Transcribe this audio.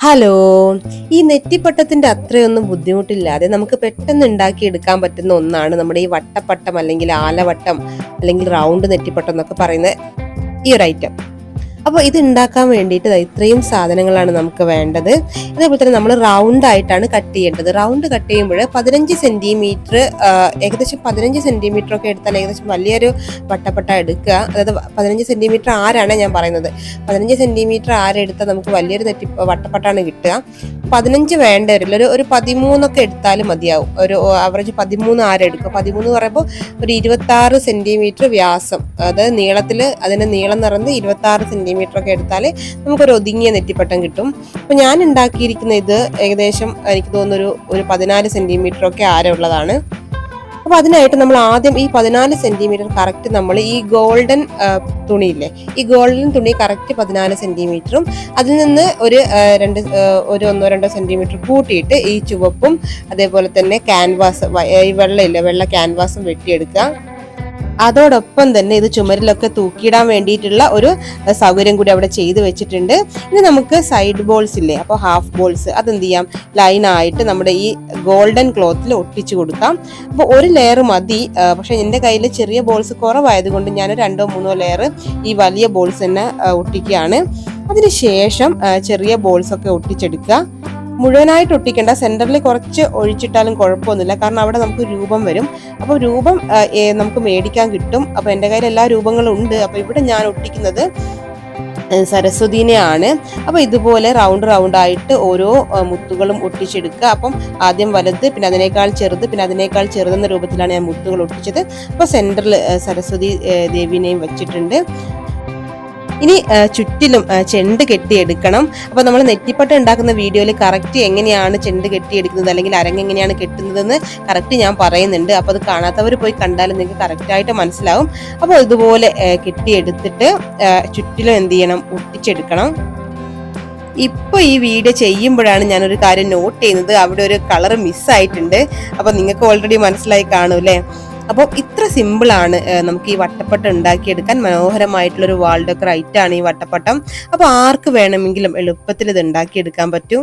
Hello ഈ നെറ്റിപ്പട്ടത്തിന്റെ അത്രയൊന്നും ബുദ്ധിമുട്ടില്ലാതെ നമുക്ക് പെട്ടെന്ന് ഉണ്ടാക്കി എടുക്കാൻ പറ്റുന്ന ഒന്നാണ് നമ്മുടെ ഈ വട്ടപ്പട്ടം അല്ലെങ്കിൽ ആലവട്ടം അല്ലെങ്കിൽ റൗണ്ട് നെറ്റിപ്പട്ടം എന്നൊക്കെ പറയുന്ന ഈ ഒരു ഐറ്റം. അപ്പോൾ ഇത് ഉണ്ടാക്കാൻ വേണ്ടിയിട്ട് ഇത്രയും സാധനങ്ങളാണ് നമുക്ക് വേണ്ടത്. അതേപോലെ തന്നെ നമ്മൾ റൗണ്ട് ആയിട്ടാണ് കട്ട് ചെയ്യേണ്ടത്. റൗണ്ട് കട്ട് ചെയ്യുമ്പോൾ പതിനഞ്ച് സെന്റിമീറ്റർ ഏകദേശം പതിനഞ്ച് സെന്റിമീറ്റർ ഒക്കെ എടുത്താൽ ഏകദേശം വലിയൊരു വട്ടപ്പട്ട എടുക്കുക. അതായത് പതിനഞ്ച് സെന്റിമീറ്റർ ആരാണ് ഞാൻ പറയുന്നത്? പതിനഞ്ച് സെന്റിമീറ്റർ ആരെടുത്താൽ നമുക്ക് വലിയൊരു തെറ്റി വട്ടപ്പട്ടാണ് കിട്ടുക. പതിനഞ്ച് വേണ്ട വരില്ല ഒരു ഒരു പതിമൂന്നൊക്കെ എടുത്താലും മതിയാവും. ഒരു ആവറേജ് പതിമൂന്ന് ആരെടുക്കുക. പതിമൂന്ന് എന്ന് പറയുമ്പോൾ ഒരു ഇരുപത്താറ് സെന്റിമീറ്റർ വ്യാസം. അതായത് നീളത്തിൽ അതിന്റെ നീളം നിറഞ്ഞ് ഇരുപത്തി ആറ് സെന്റിമീറ്റർ ഒക്കെ എടുത്താൽ നമുക്കൊരു ഒതുങ്ങിയ നെറ്റിപ്പട്ടം കിട്ടും. അപ്പോൾ ഞാൻ ഉണ്ടാക്കിയിരിക്കുന്ന ഇത് ഏകദേശം എനിക്ക് തോന്നുന്നൊരു ഒരു പതിനാല് സെന്റിമീറ്റർ ഒക്കെ ആരമുള്ളതാണ് അപ്പോൾ അതിനായിട്ട് നമ്മൾ ആദ്യം ഈ പതിനാല് സെന്റിമീറ്റർ കറക്റ്റ് നമ്മൾ ഈ ഗോൾഡൻ തുണിയില്ലേ ഈ ഗോൾഡൻ തുണി കറക്റ്റ് പതിനാല് സെന്റിമീറ്ററും അതിൽ നിന്ന് ഒരു രണ്ട് ഒരു ഒന്നോ രണ്ടോ സെന്റിമീറ്റർ കൂട്ടിയിട്ട് ഈ ചുവപ്പും അതേപോലെ തന്നെ ക്യാൻവാസ് ഈ വെള്ളമില്ല വെള്ള ക്യാൻവാസും വെട്ടിയെടുക്കുക. അതോടൊപ്പം തന്നെ ഇത് ചുമരിലൊക്കെ തൂക്കിയിടാൻ വേണ്ടിയിട്ടുള്ള ഒരു സൗകര്യം കൂടി അവിടെ ചെയ്ത് വെച്ചിട്ടുണ്ട്. ഇനി നമുക്ക് സൈഡ് ബോൾസ് ഇല്ലേ? അപ്പോൾ ഹാഫ് ബോൾസ് അതെന്ത് ചെയ്യാം? ലൈനായിട്ട് നമ്മുടെ ഈ ഗോൾഡൻ ക്ലോത്തിൽ ഒട്ടിച്ചു കൊടുക്കാം. അപ്പോൾ ഒരു ലെയർ മതി. പക്ഷേ എന്റെ കയ്യിൽ ചെറിയ ബോൾസ് കുറവായതുകൊണ്ട് ഞാൻ രണ്ടോ മൂന്നോ ലെയർ ഈ വലിയ ബോൾസ് തന്നെ ഒട്ടിക്കുകയാണ്. അതിനുശേഷം ചെറിയ ബോൾസൊക്കെ ഒട്ടിച്ചെടുക്കുക. മുഴുവനായിട്ട് ഒട്ടിക്കേണ്ട സെന്ററിൽ കുറച്ച് ഒഴിച്ചിട്ടാലും കുഴപ്പമൊന്നുമില്ല. കാരണം അവിടെ നമുക്ക് രൂപം വരും. അപ്പോൾ രൂപം നമുക്ക് മേടിക്കാൻ കിട്ടും. അപ്പോൾ എന്റെ കയ്യിൽ എല്ലാ രൂപങ്ങളും ഉണ്ട്. അപ്പോൾ ഇവിടെ ഞാൻ ഒട്ടിക്കുന്നത് സരസ്വതീനെയാണ്. അപ്പോൾ ഇതുപോലെ റൗണ്ട് റൗണ്ട് ആയിട്ട് ഓരോ മുത്തുകളും ഒട്ടിച്ചെടുക്കുക. അപ്പം ആദ്യം വലുത് പിന്നെ അതിനേക്കാൾ ചെറുത് പിന്നെ അതിനേക്കാൾ ചെറുതെന്ന രൂപത്തിലാണ് ഞാൻ മുത്തുകൾ ഒട്ടിച്ചത്. അപ്പോൾ സെന്ററിൽ സരസ്വതി ദേവീനെയും വെച്ചിട്ടുണ്ട്. ഇനി ചുറ്റിലും ചെണ്ട് കെട്ടിയെടുക്കണം. അപ്പോൾ നമ്മൾ നെറ്റിപ്പട്ട ഉണ്ടാക്കുന്ന വീഡിയോയിൽ കറക്റ്റ് എങ്ങനെയാണ് ചെണ്ട് കെട്ടിയെടുക്കുന്നത് അല്ലെങ്കിൽ അരങ്ങ് എങ്ങനെയാണ് കെട്ടുന്നതെന്ന് കറക്റ്റ് ഞാൻ പറയുന്നുണ്ട്. അപ്പോൾ അത് കാണാത്തവർ പോയി കണ്ടാലും നിങ്ങൾക്ക് കറക്റ്റായിട്ട് മനസ്സിലാവും. അപ്പോൾ ഇതുപോലെ കെട്ടിയെടുത്തിട്ട് ചുറ്റിലും എന്ത് ചെയ്യണം? ഒട്ടിച്ചെടുക്കണം. ഇപ്പൊ ഈ വീഡിയോ ചെയ്യുമ്പോഴാണ് ഞാനൊരു കാര്യം നോട്ട് ചെയ്യുന്നത്. അവിടെ ഒരു കളർ മിസ്സായിട്ടുണ്ട് അപ്പോൾ നിങ്ങൾക്ക് ഓൾറെഡി മനസ്സിലായി കാണൂല്ലേ അപ്പോൾ ഇത്ര സിമ്പിളാണ് നമുക്ക് ഈ വട്ടപ്പട്ടം ഉണ്ടാക്കിയെടുക്കാൻ മനോഹരമായിട്ടുള്ളൊരു വാൾ ഡെക്കർ ഐറ്റാണ് ഈ വട്ടപ്പട്ടം. അപ്പോൾ ആർക്ക് വേണമെങ്കിലും എളുപ്പത്തിൽ ഇത് ഉണ്ടാക്കിയെടുക്കാൻ പറ്റും?